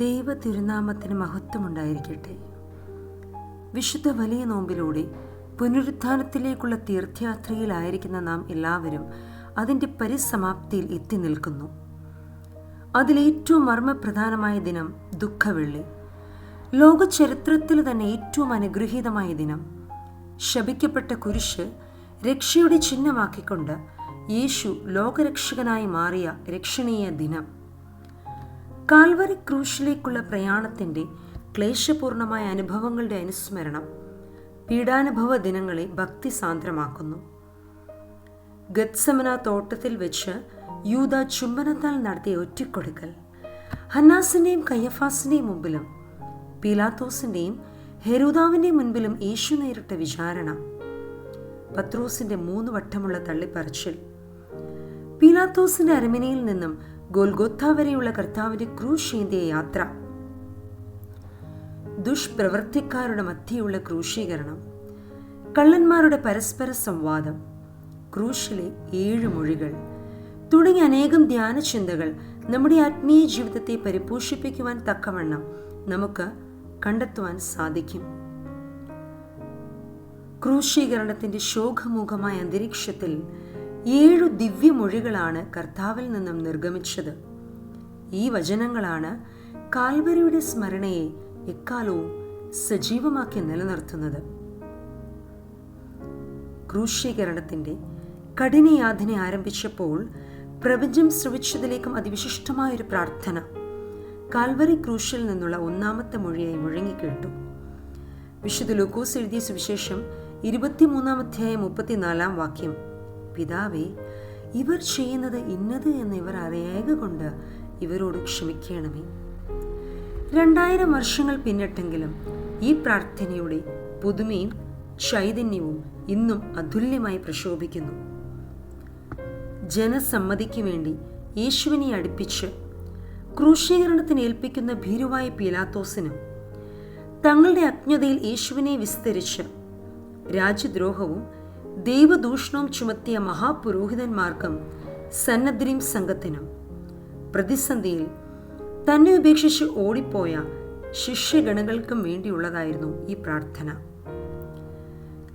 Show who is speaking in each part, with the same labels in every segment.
Speaker 1: ദൈവ തിരുനാമത്തിന് മഹത്വമുണ്ടായിരിക്കട്ടെ. വിശുദ്ധ വലിയ നോമ്പിലൂടെ പുനരുത്ഥാനത്തിലേക്കുള്ള തീർത്ഥയാത്രയിലായിരിക്കുന്ന നാം എല്ലാവരും അതിന്റെ പരിസമാപ്തിയിൽ എത്തി നിൽക്കുന്നു. അതിലേറ്റവും മർമ്മപ്രധാനമായ ദിനം ദുഃഖവെള്ളി. ലോക ചരിത്രത്തിൽ തന്നെ ഏറ്റവും അനുഗ്രഹീതമായ ദിനം. ശപിക്കപ്പെട്ട കുരിശ് രക്ഷയുടെ ചിഹ്നമാക്കിക്കൊണ്ട് യേശു ലോകരക്ഷകനായി മാറിയ രക്ഷണീയ ദിനം. കാൽവറി ക്രൂശിലേക്കുള്ള പ്രയാണത്തിന്റെ ക്ലേശപൂർണമായ അനുഭവങ്ങളുടെ അനുസ്മരണം പീഡാനുഭവ ദിനങ്ങളെ ഭക്തി സാന്ദ്രമാക്കുന്നു. ഗത്സമന തോട്ടത്തിൽ വെച്ച് യൂത ചുംബനത്താൽ നടത്തിയ ഒറ്റിക്കൊടുക്കൽ ഹന്നാസിന്റെയും കയ്യഫാസിന്റെയും മുമ്പിലും പീലാത്തോസിന്റെയും ഹെരൂദാവിന്റെയും മുൻപിലും യേശു നേരിട്ട വിചാരണ പത്രോസിന്റെ മൂന്ന് വട്ടമുള്ള തള്ളിപ്പറച്ചിൽ പീലാത്തോസിന്റെ അരമനയിൽ നിന്നും ഗോൽഗോത്ത വരെയുള്ള കർത്താവിന്റെ ക്രൂശ് ഏന്തിയ യാത്ര. ദുഷ്പ്രവർത്തിക്കാരുടെ മധ്യയുള്ള ക്രൂശീകരണം. കള്ളന്മാരുടെ പരസ്പര സംവാദം. ക്രൂശിലെ ഏഴ് മൊഴികൾ. തുടങ്ങിയ അനേകം ധ്യാന ചിന്തകൾ നമ്മുടെ ആത്മീയ ജീവിതത്തെ പരിപോഷിപ്പിക്കുവാൻ തക്കവണ്ണം നമുക്ക് കണ്ടെത്തുവാൻ സാധിക്കും. ക്രൂശീകരണത്തിന്റെ ശോകമുഖമായ അന്തരീക്ഷത്തിൽ ഏഴു ദിവ്യമൊഴികളാണ് കർത്താവിൽ നിന്നും നിർഗമിച്ചത്. ഈ വചനങ്ങളാണ് കാൽവരിയുടെ സ്മരണയെ എക്കാലവും സജീവമാക്കി നിലനിർത്തുന്നത്. ക്രൂശീകരണത്തിന്റെ കഠിനയാതന ആരംഭിച്ചപ്പോൾ പ്രപഞ്ചം ശ്രവിച്ചതിലേക്കും അതിവിശിഷ്ടമായൊരു പ്രാർത്ഥന കാൽവറി ക്രൂശിൽ നിന്നുള്ള ഒന്നാമത്തെ മൊഴിയായി മുഴങ്ങിക്കേട്ടു. വിശുദ്ധ ലൂക്കോസ് എഴുതിയ സുവിശേഷം ഇരുപത്തിമൂന്നാം അധ്യായം മുപ്പത്തിനാലാം വാക്യം. പിതാവേ ഇവർ ചെയ്യുന്നത് ഇന്നത് എന്ന് ഇവർ അറിയായത് കൊണ്ട് ഇവരോട് ക്ഷമിക്കണമേ. രണ്ടായിരം വർഷങ്ങൾ പിന്നിട്ടെങ്കിലും ഈ പ്രാർത്ഥനയുടെ പുതുമയും ചൈതന്യവും ഇന്നും അതുല്യമായി പ്രശോഭിക്കുന്നു. ജനസമ്മതിക്ക് വേണ്ടി യേശുവിനെ അടുപ്പിച്ച് ക്രൂശീകരണത്തിന് ഏൽപ്പിക്കുന്ന ഭീരുവായ പീലാത്തോസിനും തങ്ങളുടെ അജ്ഞതയിൽ യേശുവിനെ വിസ്തരിച്ച് രാജ്യദ്രോഹവും ദൈവദൂഷണവും ചുമത്തിയ മഹാപുരോഹിതന്മാർക്കും സന്നദ്രീം സംഘത്തിനും പ്രതിസന്ധിയിൽ തന്നെ ഉപേക്ഷിച്ച് ഓടിപ്പോയ ശിഷ്യഗണങ്ങൾക്കും വേണ്ടിയുള്ളതായിരുന്നു ഈ പ്രാർത്ഥന.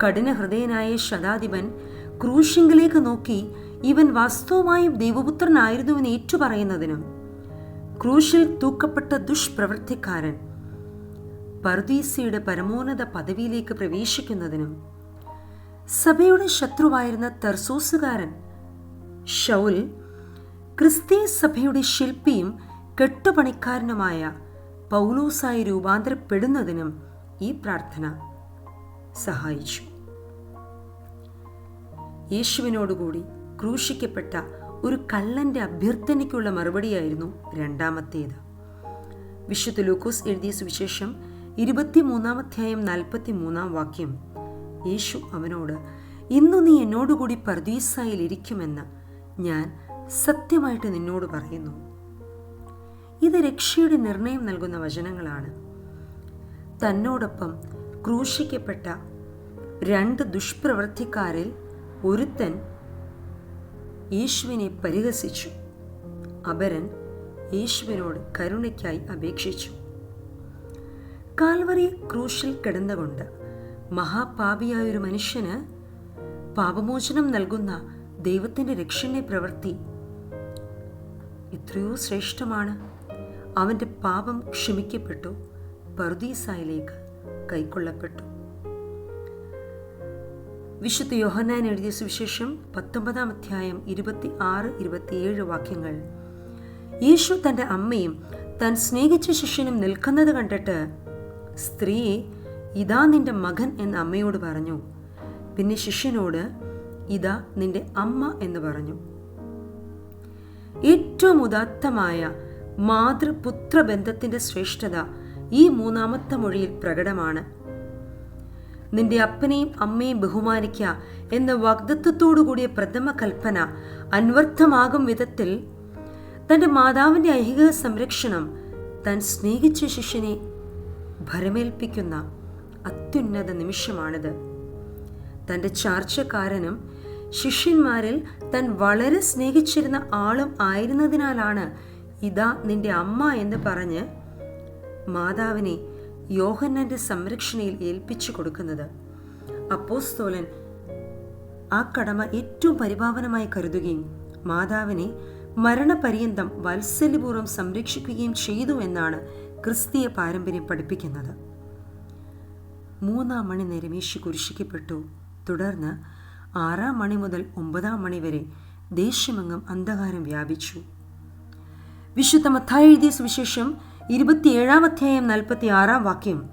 Speaker 1: കഠിനഹൃദയനായ ശതാധിപൻ ക്രൂശിങ്കിലേക്ക് നോക്കി ഇവൻ വാസ്തവമായും ദൈവപുത്രനായിരുന്നുവെന്ന് ഏറ്റുപറയുന്നതിനും ക്രൂശിൽ തൂക്കപ്പെട്ട ദുഷ്പ്രവൃത്തിക്കാരൻ പർദീസിയുടെ പരമോന്നത പദവിയിലേക്ക് പ്രവേശിക്കുന്നതിനും സഭയുടെ ശത്രുവായിരുന്ന തെർസോസുകാരൻ ഷൗൽ ക്രിസ്തീയ സഭയുടെ ശില്പിയും കെട്ടുപണിക്കാരനുമായ പൗലൂസായി രൂപാന്തരപ്പെടുന്നതിനും ഈ പ്രാർത്ഥന സഹായിച്ചു. യേശുവിനോടുകൂടി ക്രൂശിക്കപ്പെട്ട ഒരു കള്ളന്റെ അഭ്യർത്ഥനയ്ക്കുള്ള മറുപടിയായിരുന്നു രണ്ടാമത്തേത്. വിശുദ്ധ ലൂക്കോസ് എഴുതിയ സുവിശേഷം ഇരുപത്തിമൂന്നാം അധ്യായം നാൽപ്പത്തി മൂന്നാം വാക്യം യേശു അവനോട് ഇന്നു നീ എന്നോടുകൂടി പർദീസായിൽ ഇരിക്കുമെന്ന് ഞാൻ സത്യമായിട്ട് നിന്നോട് പറയുന്നു. ഇത് രക്ഷയുടെ നിർണയം നൽകുന്ന വചനങ്ങളാണ്. തന്നോടൊപ്പം ക്രൂശിക്കപ്പെട്ട രണ്ട് ദുഷ്പ്രവൃത്തിക്കാരിൽ ഒരുത്തൻ യേശുവിനെ പരിഹസിച്ചു. അപരൻ യേശുവിനോട് കരുണയ്ക്കായി അപേക്ഷിച്ചു. കാൽവറി ക്രൂശിൽ കിടന്നുകൊണ്ട് മഹാപാപിയായ ഒരു മനുഷ്യന് പാപമോചനം നൽകുന്ന ദൈവത്തിന്റെ രക്ഷണ പ്രവൃത്തി എത്രയോ ശ്രേഷ്ഠമാണ്. അവന്റെ പാപം ക്ഷമിക്കപ്പെട്ടു പർദീസായിലേക്ക് കൈക്കൊള്ളപ്പെട്ടു. വിശുദ്ധ യോഹന്നാൻ എഴുതിയ സുവിശേഷം പത്തൊമ്പതാം അധ്യായം ഇരുപത്തി ആറ് ഇരുപത്തിയേഴ് വാക്യങ്ങൾ. യേശു തന്റെ അമ്മയും താൻ സ്നേഹിച്ച ശിഷ്യനും നിൽക്കുന്നത് കണ്ടിട്ട് സ്ത്രീയെ ഇതാ നിന്റെ മകൻ എന്ന് അമ്മയോട് പറഞ്ഞു. പിന്നെ ശിഷ്യനോട് ഇതാ നിന്റെ അമ്മ എന്ന് പറഞ്ഞു. ഏറ്റവും ഉദാത്തമായ മാതൃപുത്ര ബന്ധത്തിന്റെ ശ്രേഷ്ഠത ഈ മൂന്നാമത്തെ മൊഴിയിൽ പ്രകടമാണ്. നിന്റെ അപ്പനെയും അമ്മയും ബഹുമാനിക്ക എന്ന വാഗ്ദത്വത്തോടുകൂടിയ പ്രഥമ കൽപ്പന അന്വർത്ഥമാകും വിധത്തിൽ തന്റെ മാതാവിന്റെ ഐഹിക സംരക്ഷണം താൻ സ്നേഹിച്ച ശിഷ്യനെ ഭരമേൽപ്പിക്കുന്ന അത്യുന്നത നിമിഷമാണിത്. തന്റെ ചാർച്ചക്കാരനും ശിഷ്യന്മാരിൽ താൻ വളരെ സ്നേഹിച്ചിരുന്ന ആളും ആയിരുന്നതിനാലാണ് ഇതാ നിന്റെ അമ്മ എന്ന് പറഞ്ഞ് മാതാവിനെ യോഹന്നന്റെ സംരക്ഷണയിൽ ഏൽപ്പിച്ചു കൊടുക്കുന്നത്. അപ്പോസ്തോലൻ ആ കടമ ഏറ്റവും പരിപാവനമായി കരുതുകയും മാതാവിനെ മരണപര്യന്തം വാത്സല്യപൂർവം സംരക്ഷിക്കുകയും ചെയ്തു എന്നാണ് ക്രിസ്തീയ പാരമ്പര്യം പഠിപ്പിക്കുന്നത്. മൂന്നാം മണി നേരം യേശു കുരിശിക്കപ്പെട്ടു. തുടർന്ന് ആറാം മണി മുതൽ ഒമ്പതാം മണി വരെ ദേശമെങ്ങും അന്ധകാരം വ്യാപിച്ചു. വിശുദ്ധ മത്തായി എഴുതിയ സുവിശേഷം ഇരുപത്തിയേഴാം അധ്യായം നാൽപ്പത്തി ആറാം വാക്യം.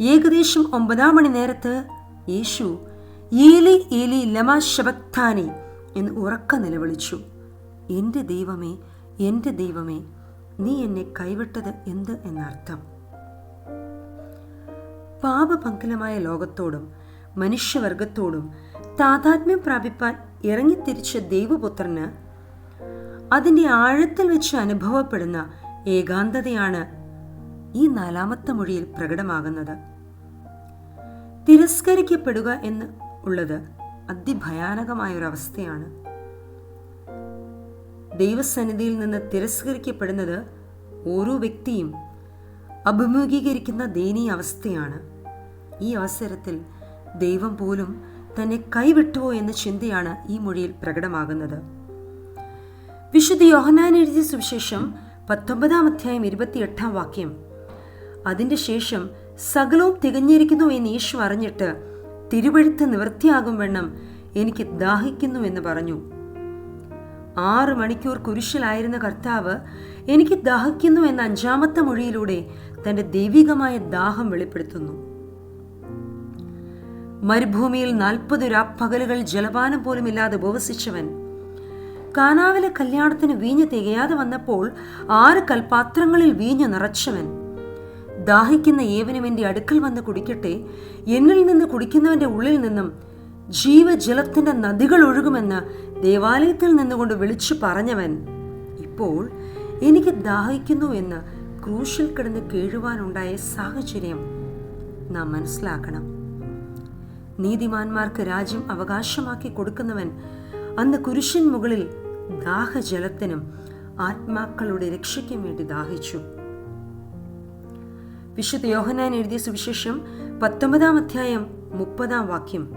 Speaker 1: ഏകദേശം ഒമ്പതാം മണി നേരത്ത് യേശു ഏലി ഏലി ലമ ശബക്താനെ എന്ന് ഉറക്ക നിലവിളിച്ചു. എന്റെ ദൈവമേ എന്റെ ദൈവമേ നീ എന്നെ കൈവിട്ടത് എന്ത് എന്നർത്ഥം. പാപപങ്കലമായ ലോകത്തോടും മനുഷ്യവർഗത്തോടും താതാത്മ്യം പ്രാപിപ്പാൻ ഇറങ്ങിത്തിരിച്ച ദൈവപുത്രന് അതിന്റെ ആഴത്തിൽ വെച്ച് അനുഭവപ്പെടുന്ന ഏകാന്തതയാണ് ഈ നാലാമത്തെ മൊഴിയിൽ പ്രകടമാകുന്നത്. തിരസ്കരിക്കപ്പെടുക എന്ന് ഉള്ളത് അവസ്ഥയാണ്. ദൈവസന്നിധിയിൽ നിന്ന് തിരസ്കരിക്കപ്പെടുന്നത് ഓരോ വ്യക്തിയും അഭിമുഖീകരിക്കുന്ന ദയനീയ അവസ്ഥയാണ്. ഈ അവസരത്തിൽ ദൈവം പോലും തന്നെ കൈവിട്ടുവോ എന്ന ചിന്തയാണ് ഈ മൊഴിയിൽ പ്രകടമാകുന്നത്. വിശുദ്ധ യോഹനാൻ എഴുതിയ സുവിശേഷം പത്തൊമ്പതാം അധ്യായം ഇരുപത്തിയെട്ടാം വാക്യം. അതിന്റെ ശേഷം സകലവും തികഞ്ഞിരിക്കുന്നു എന്ന് യേശു അറിഞ്ഞിട്ട് തിരുവഴുത്ത് നിവൃത്തിയാകും വണ്ണം എനിക്ക് ദാഹിക്കുന്നു എന്ന് പറഞ്ഞു. ആറ് മണിക്കൂർ കുരിശിലായിരുന്ന കർത്താവ് എനിക്ക് ദാഹിക്കുന്നു എന്ന അഞ്ചാമത്തെ മൊഴിയിലൂടെ തന്റെ ദൈവികമായ ദാഹം വെളിപ്പെടുത്തുന്നു. മരുഭൂമിയിൽ നാൽപ്പത് രാപ്പകലുകൾ ജലപാനം പോലുമില്ലാതെ ഉപവസിച്ചവൻ കാനാവിലെ കല്യാണത്തിന് വീഞ്ഞ് തികയാതെ വന്നപ്പോൾ ആറ് കൽപാത്രങ്ങളിൽ വീഞ്ഞ് നിറച്ചവൻ. ദാഹിക്കുന്ന ഏവനും എന്റെ അടുക്കൽ വന്ന് കുടിക്കട്ടെ. എന്നിൽ നിന്ന് കുടിക്കുന്നവന്റെ ഉള്ളിൽ നിന്നും ജീവജലത്തിന്റെ നദികൾ ഒഴുകുമെന്ന് ദേവാലയത്തിൽ നിന്നുകൊണ്ട് വിളിച്ചു പറഞ്ഞവൻ ഇപ്പോൾ എനിക്ക് ദാഹിക്കുന്നു എന്ന് ക്രൂശിൽ കിടന്ന് കേഴുവാനുണ്ടായ സാഹചര്യം നാം മനസ്സിലാക്കണം. നീതിമാന്മാർക്ക് രാജ്യം അവകാശമാക്കി കൊടുക്കുന്നവൻ അന്ന് കുരിശിൻ മുകളിൽ ദാഹജലത്തിനും ആത്മാക്കളുടെ രക്ഷയ്ക്കും വേണ്ടി ദാഹിച്ചു. വിശുദ്ധ യോഹനാൻ എഴുതിയ സുവിശേഷം പത്തൊമ്പതാം അധ്യായം മുപ്പതാം വാക്യം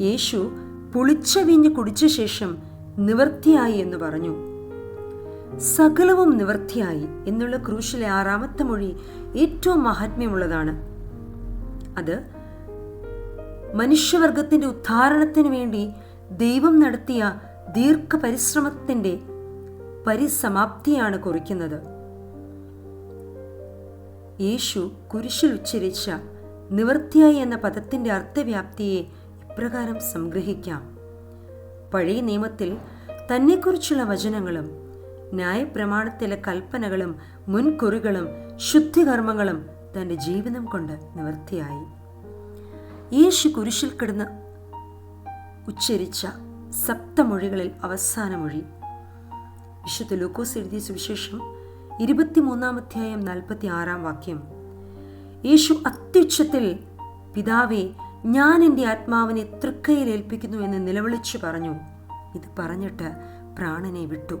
Speaker 1: യേശു പുളിച്ച വീഞ്ഞ് കുടിച്ച ശേഷം നിവർത്തിയായി എന്ന് പറഞ്ഞു. സകലവും നിവർത്തിയായി എന്നുള്ള ക്രൂശിലെ ആറാമത്തെ മൊഴി ഏറ്റവും മഹാത്മ്യമുള്ളതാണ്. അത് മനുഷ്യവർഗത്തിന്റെ ഉദ്ധാരണത്തിന് വേണ്ടി ദൈവം നടത്തിയ ദീർഘ പരിശ്രമത്തിന്റെ പരിസമാപ്തിയാണ് കുറിക്കുന്നത്. യേശു കുരിശിൽ ഉച്ചരിച്ച നിവർത്തിയായി എന്ന പദത്തിന്റെ അർത്ഥവ്യാപ്തിയെ ഇപ്രകാരം സംഗ്രഹിക്കാം. പഴയ നിയമത്തിൽ തന്നെക്കുറിച്ചുള്ള വചനങ്ങളും ന്യായപ്രമാണത്തിലെ കൽപ്പനകളും മുൻകുറികളും ശുദ്ധികർമ്മങ്ങളും തന്റെ ജീവിതം കൊണ്ട് നിവർത്തിയായി. യേശു കുരിശിൽ കിടന്ന് ഉച്ചരിച്ച സപ്തമൊഴികളിൽ അവസാന മൊഴി. വിശുദ്ധ ലൂക്കോസ് എഴുതിയ സുവിശേഷം ഇരുപത്തിമൂന്നാം അധ്യായം നാൽപ്പത്തി ആറാം വാക്യം. യേശു അത്യുച്ചത്തിൽ പിതാവേ ഞാൻ എന്റെ ആത്മാവിനെ തൃക്കയിൽ ഏൽപ്പിക്കുന്നു എന്ന് നിലവിളിച്ചു പറഞ്ഞു. ഇത് പറഞ്ഞിട്ട് പ്രാണനെ വിട്ടു.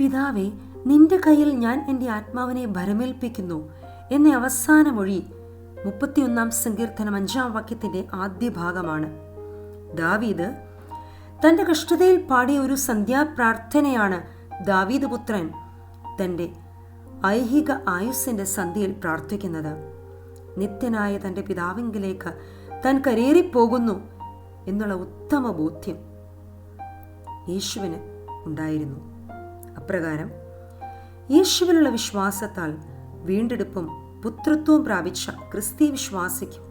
Speaker 1: പിതാവേ നിന്റെ കയ്യിൽ ഞാൻ എന്റെ ആത്മാവിനെ ഭരമേൽപ്പിക്കുന്നു. എന്ന അവസാന മൊഴി മുപ്പത്തിയൊന്നാം സങ്കീർത്തനം അഞ്ചാം വാക്യത്തിന്റെ ആദ്യ ഭാഗമാണ്. ദാവീദ് തന്റെ കഷ്ടതയിൽ പാടിയ ഒരു സന്ധ്യാപ്രാർത്ഥനയാണ് ദാവീദ് പുത്രൻ. തന്റെ ഐഹിക ആയുസ്സിന്റെ സന്ധ്യയിൽ പ്രാർത്ഥിക്കുന്നത്. നിത്യനായ തന്റെ പിതാവിങ്കിലേക്ക് താൻ കരേറിപ്പോകുന്നു എന്നുള്ള ഉത്തമ ബോധ്യം യേശുവിന് ഉണ്ടായിരുന്നു. അപ്രകാരം യേശുവിലുള്ള വിശ്വാസത്താൽ വീണ്ടെടുപ്പും പുത്രത്വവും പ്രാപിച്ച ക്രിസ്തി വിശ്വാസിക്കും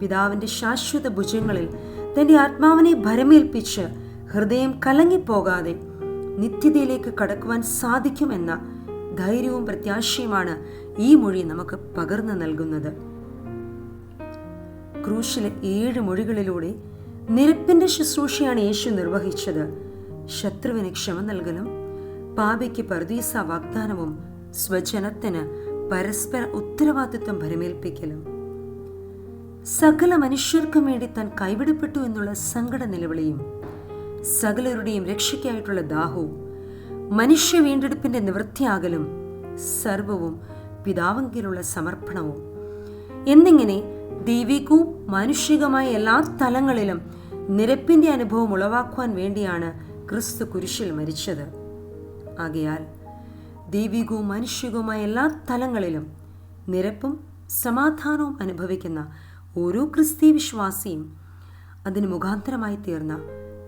Speaker 1: പിതാവിന്റെ ശാശ്വത ഭുജങ്ങളിൽ തന്റെ ആത്മാവിനെ ഭരമേൽപ്പിച്ച് ഹൃദയം കലങ്ങിപ്പോകാതെ നിത്യതയിലേക്ക് കടക്കുവാൻ സാധിക്കുമെന്ന ധൈര്യവും പ്രത്യാശയുമാണ് ഈ മൊഴി നമുക്ക് പകർന്നു നൽകുന്നത്. ക്രൂശിലെ ഏഴ് മൊഴികളിലൂടെ നിരപ്പിന്റെ ശുശ്രൂഷയാണ് യേശു നിർവഹിച്ചത്. ശത്രുവിന് ക്ഷമ നൽകലും പാപിക്ക് പർദീസ വാഗ്ദാനവും സ്വജനത്തിന് പരസ്പര ഉത്തരവാദിത്വം ഭരമേൽപ്പിക്കലും. സകല മനുഷ്യർക്കും വേണ്ടി താൻ കൈവിടപ്പെട്ടു എന്നുള്ള സങ്കട നിലവിളിയും സകലരുടെയും രക്ഷയ്ക്കായിട്ടുള്ള ദാഹവും മനുഷ്യ വീണ്ടെടുപ്പിന്റെ നിവൃത്തിയാകലും സർവവും പിതാവെങ്കിലുള്ള സമർപ്പണവും. എന്നിങ്ങനെ ദൈവികവും മാനുഷികമായ എല്ലാ തലങ്ങളിലും നിരപ്പിന്റെ അനുഭവം ഉളവാക്കുവാൻ വേണ്ടിയാണ് ക്രിസ്തു കുരിശിൽ മരിച്ചത്. ആകയാൽ ദൈവികവും മനുഷ്യകവുമായ എല്ലാ തലങ്ങളിലും നിരപ്പും സമാധാനവും അനുഭവിക്കുന്ന ഓരോ ക്രിസ്തീയ വിശ്വാസിയും അതിന് മുഖാന്തരമായി തീർന്ന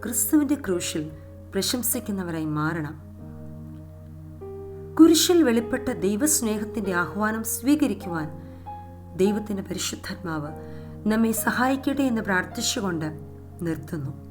Speaker 1: ക്രിസ്തുവിന്റെ ക്രൂശിൽ പ്രശംസിക്കുന്നവരായി മാറണം. കുരിശിൽ വെളിപ്പെട്ട ദൈവസ്നേഹത്തിന്റെ ആഹ്വാനം സ്വീകരിക്കുവാൻ ദൈവത്തിന്റെ പരിശുദ്ധാത്മാവ് നമ്മെ സഹായിക്കട്ടെ എന്ന് പ്രാർത്ഥിച്ചുകൊണ്ട് നിർത്തുന്നു.